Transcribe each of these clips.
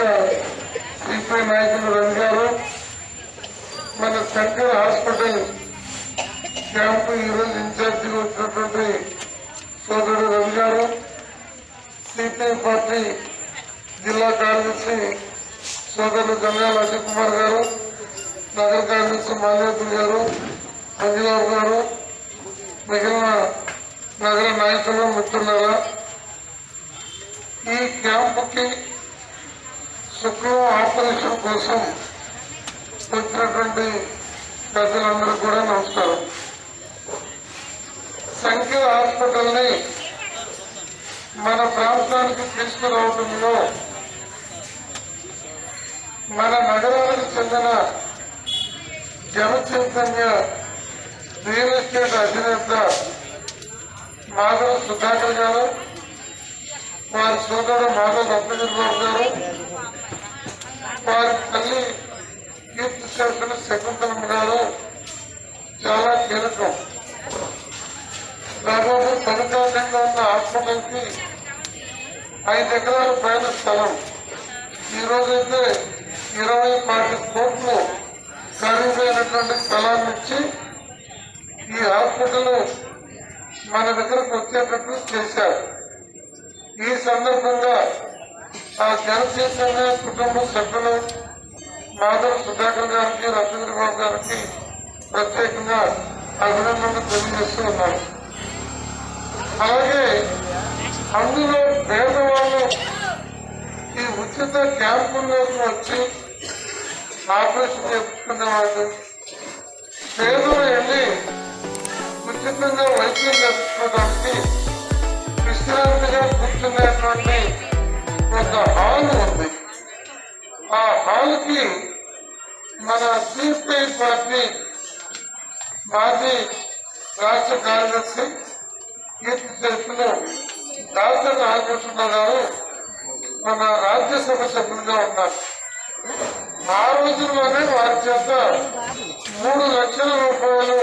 CPI నాయకులు రవి గారు మన శంకర్ హాస్పిటల్ క్యాంపు ఈరోజు ఇన్ఛార్జిగా వచ్చినటువంటి సోదరుడు రవి గారు సిపిఐ పార్టీ జిల్లా కార్యదర్శి సోదరుడు గంగాల అజయ్ కుమార్ గారు నగర కార్యదర్శి మాల్యాద్రి గారు మంజులాల్ గారు మిగిలిన నగర నాయకులు మిత్రులారా ఈ క్యాంపుకి శుక్రవారం ఆపరేషన్ కోసం వచ్చినటువంటి ప్రజలందరూ కూడా నమస్కారం. సంఖ్య హాస్పిటల్ని మన ప్రాంతానికి తీసుకురావడంలో మన నగరానికి చెందిన జన చైతన్య రియల్ ఎస్టేట్ అధినేత మాధవ సుధాకర్ గారు వారి సోదరుడు మాధవ్ రత్నగిరిబాబు గారు వారి తల్లి కీర్తి చేసిన శకుంతలం గారు చాలా కీలకం. దాదాపు పనికాలంగా ఉన్న హాస్పిటల్కి ఐదు ఎకరాల పైన స్థలం. ఈ ఇరవై పాటి కోట్లు ఖరీదైనటువంటి స్థలాన్ని ఇచ్చి ఈ హాస్పిటల్ మన దగ్గరకు వచ్చేటట్టు చేశారు. ఈ సందర్భంగా ఆ జనచైతన్య కుటుంబ సభ్యులు మాధవ్ సుధాకర్ గారికి రవీంద్రబాబు బాబు గారికి ప్రత్యేకంగా అభినందనలు తెలియజేస్తూ ఉన్నారు అలాగే అందులో పేదవాళ్ళు ఈ ఉచిత క్యాంపుల్లోకి వచ్చి ఆపరేషన్ చేసుకునేవాళ్ళు వాళ్ళు పేదలు వెళ్ళి ఉచితంగా వైద్యం చేసుకోవడానికి విశ్రాంతిగా కూర్చునేటువంటి సిపిఐ పార్టీ మాజీ రాష్ట్ర కార్యదర్శి కీర్తి చేస్తున్న డాక్టర్ రామకృష్ణ గారు మన రాజ్యసభ సభ్యులుగా ఉన్నారు. ఆ రోజుల్లోనే వారి చేత మూడు లక్షల రూపాయలు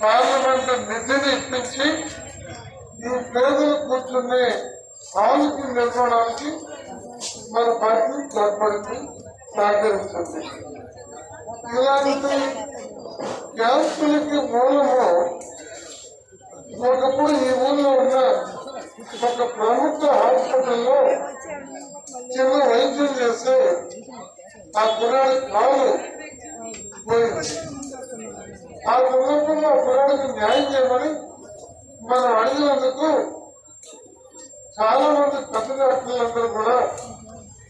పార్లమెంట్ నిధిని ఇప్పించి ఈ పేదలు కూర్చుని హాలుకి నిర్మాణానికి మన పార్టీ తోడ్పడింది సహకరించింది. ఇలాంటి క్యాంపులకి మూలము ఒకప్పుడు ఈ ఊళ్ళో ఉన్న ఒక ప్రభుత్వ హాస్పిటల్లో చిన్న వైద్యం చేస్తే ఆ కుర్రాడి కాలు పోయింది. ఆ సందర్భంలో ఆ కుర్రాడికి న్యాయం చేయమని మనం అడిగినందుకు చాలా మంది పెద్ద డాక్టర్లందరూ కూడా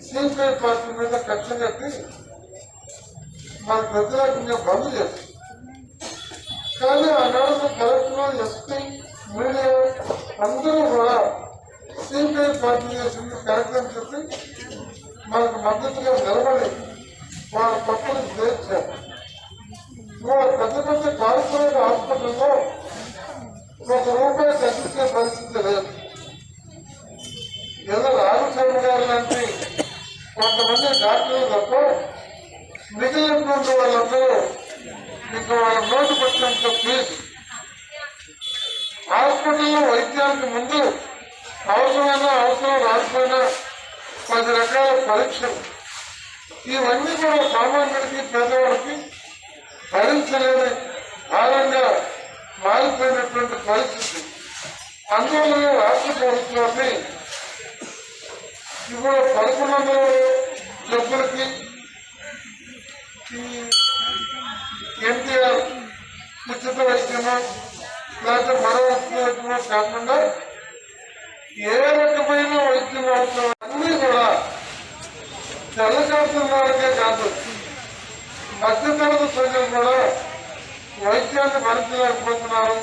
సిపిఐ పార్టీ మీద ఖర్చు కట్టి మన ప్రజలకు బంద్ చేస్తుంది కానీ ఆనాడు కలెక్టర్ ఎస్పీ మీడియా అందరూ కూడా సిపిఐ పార్టీ చేసింది కరెక్ట్ అని చెప్పి మనకు మద్దతుగా నిలబడి వాళ్ళ పక్కన చేర్చారు. ఇవాళ పెద్ద పెద్ద కార్పొరేట్ హాస్పిటల్లో హాస్పిటల్లో వైద్యానికి ముందు అవసరమైన అవసరం రాకపోయినా పది రకాల పరీక్షలు. ఇవన్నీ కూడా సామాన్యుడికి పేదవాడికి భరించలేని భారంగా మారిపోయినటువంటి పరిస్థితి. అందువల్ల రాష్ట్ర ప్రభుత్వాన్ని ఇప్పుడు పదకొండు వందల జబ్బులకి ఎన్టీఆర్ ఉచిత వైద్యమో దాంట్లో మరో ఉచిత కాకుండా ఏ రకమైన వైద్యం అవసరం అన్నీ కూడా తెల్లకాసిన వారికే కాదు. మధ్యతరగతి ప్రజలు కూడా వైద్యాన్ని భరించలేకపోతున్నారు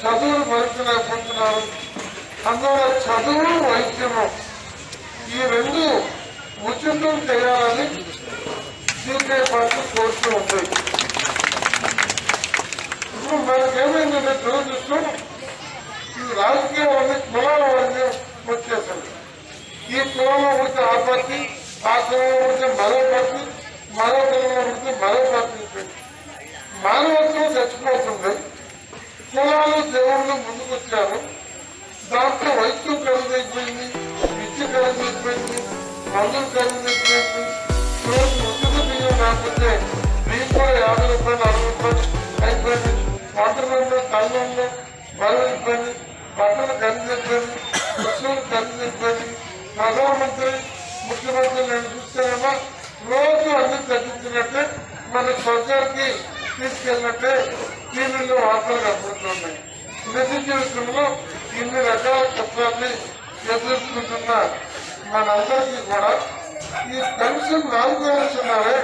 చదువులు భరించలేకపోతున్నారు అందువల్ల చదువు వైద్యము ఈ రెండు ఉచితం చేయాలని సీపీఐ పార్టీ కోరుతూ ఉంటాయి ఇప్పుడు మనకేమైందంటే దురదృష్టం ఈ రాజకీయం అన్ని వచ్చేసింది ఈ కులంలో ఉంటే ఆ పార్టీ ఆ కులంలో ఉంటే మరో పార్టీ మరో కులంలో ఉంటే మరో పార్టీ మానవత్వం చచ్చిపోతుంది. కులాలు దేవుళ్ళు ముందుకు వచ్చారు. దాంట్లో వైద్యం ఖరీదైపోయింది విద్య ఖరీదైపోయింది మందులు కలిగించినట్టు రోజు ఉచిత బియ్యం లేకపోతే బియ్యం కూడా యాభై రూపాయలు అరవై రూపాయలు అయిపోయింది. వంటలలో కళ్ళల్లో బరువు అయిపోయింది. బట్టలు కలిగిపోయింది వస్తువులు కలిగిపోయింది ప్రధానమంత్రి ముఖ్యమంత్రి నేను చూస్తేనేమో రోజు అన్ని తగ్గించినట్టే మన స్వర్గానికి తీసుకెళ్ళినట్టే టీవీలో వార్తలు కనపడుతున్నాయి నిజ జీవితంలో ఇన్ని రకాల కష్టాన్ని ఎదుర్కొంటున్న మనందరికీ కూడా ఈ పెన్షన్ నాలుగు వేలు ఇస్తున్నారే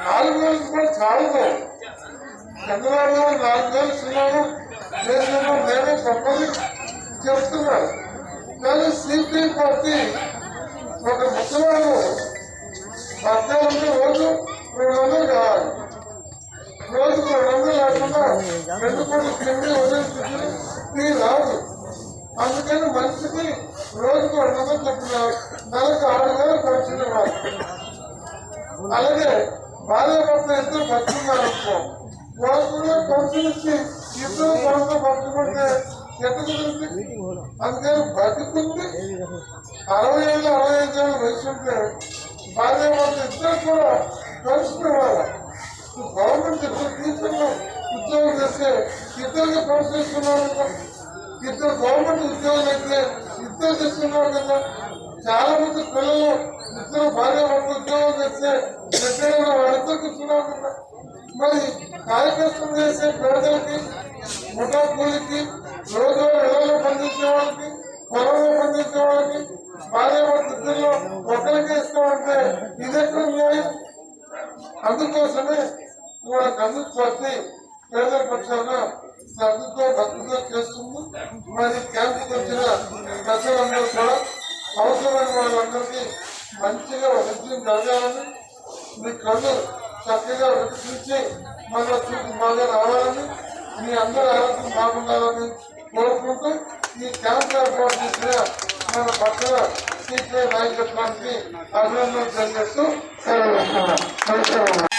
నాలుగు వేలు కూడా చాలదు. చంద్రబాబు గారు నాలుగు వేలు దేశంలో నేనే గొప్పని చెప్తున్నారు కానీ సిపిఐ పార్టీ ఒక ముసలాడు పద్నాలుగు రోజు రెండు వందలు కావాలి. రోజుకు రెండు వందలు లేకుండా రెండు కోట్ల కింద వదిలించుకుని టీ రాదు. అందుకని మనిషికి రోజుకు రెండు వందలు చెప్పిన నెలకు ఆరు వేలు పెన్షన్ ఇవ్వాలి అలాగే భార్య భర్త ఇద్దరు బతుకున్నారు అనుకో వాళ్ళు కూడా పెన్షన్ ఇచ్చి ఇద్దరు భర్త బతుకుంటే కుదురుతుంది అందుకని బతుకుంది అరవై ఏళ్ళు అరవై ఐదు ఏళ్ళు వయసు ఉంటే భార్య భర్త ఇద్దరు కూడా పెన్షన్ గవర్నమెంట్ ఇద్దరు టీచర్లు ఉద్యోగం చేస్తే ఇద్దరికి పెన్షన్ కదా. ఇద్దరు గవర్నమెంట్ ఉద్యోగులు అయితే ఇద్దరు చేస్తున్నారు కదా. చాలా మంది పిల్లలు ఇద్దరు భార్య భర్త ఉద్యోగం చేస్తే ఎక్కడైనా వాళ్ళిద్దరు కూర్చున్నారు కదా. మరి కార్యకర్తలు చేసే పేదలకి ముఠా కూలికి రోజు ఇళ్ళలో పనిచేసే వాళ్ళకి పొలంలో పనిచేసే వాళ్ళకి భార్య భర్త ఒకరికి ఒకరికే ఇస్తామంటే ఇదెక్కడ న్యాయం? అందుకోసమే ఇవాళ కన్ను పార్టీ పేదల పక్షాన సర్దుతో భక్తితో చేస్తుంది. మరి క్యాంపుకి వచ్చిన ప్రజలందరూ కూడా అవసరమైన వాళ్ళందరికీ మంచిగా వృద్ధిని జరగాలని మీ కళ్ళు చక్కగా వికసించి మన చూపు బాగా రావాలని మీ అందరూ ఆరోగ్యం బాగుండాలని కోరుకుంటూ ఈ క్యాంప్ ఏర్పాటు చేసిన మన పక్కన సీపీఐ నాయకత్వానికి అభినందనలు తెలియజేస్తూ సెలవు నమస్కారం.